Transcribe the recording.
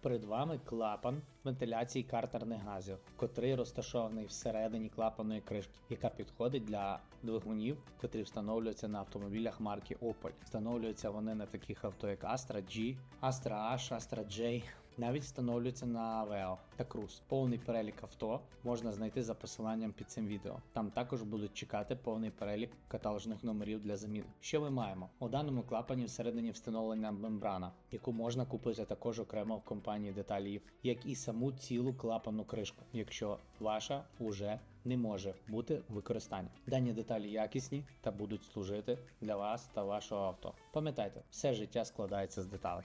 Перед вами клапан вентиляції картерних газів, котрий розташований всередині клапаної кришки, яка підходить для двигунів, котрі встановлюються на автомобілях марки Opel. Встановлюються вони на таких авто, як Astra G, Astra H, Astra J. Навіть встановлюються на Aveo та Cruze. Повний перелік авто можна знайти за посиланням під цим відео. Там також будуть чекати повний перелік каталожних номерів для заміни. Що ми маємо? У даному клапані всередині встановлена мембрана, яку можна купити також окремо в компанії Деталів, як і саму цілу клапанну кришку, якщо ваша уже не може бути в використанні. Дані деталі якісні та будуть служити для вас та вашого авто. Пам'ятайте, все життя складається з деталей.